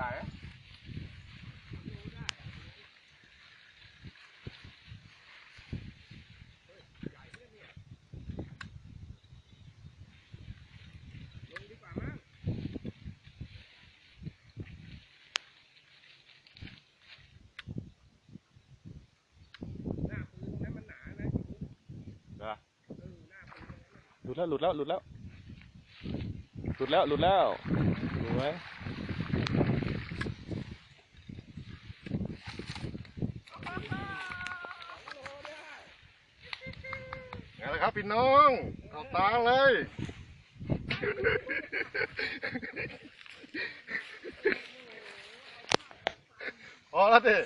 ใหญ่หลุดแล้วหลุดแล้วหลุดแล้ว หลุดแล้วหลุดแล้ว ดูไหม ไงล่ะครับพี่น้องเอาตาเลย พอแล้วดิ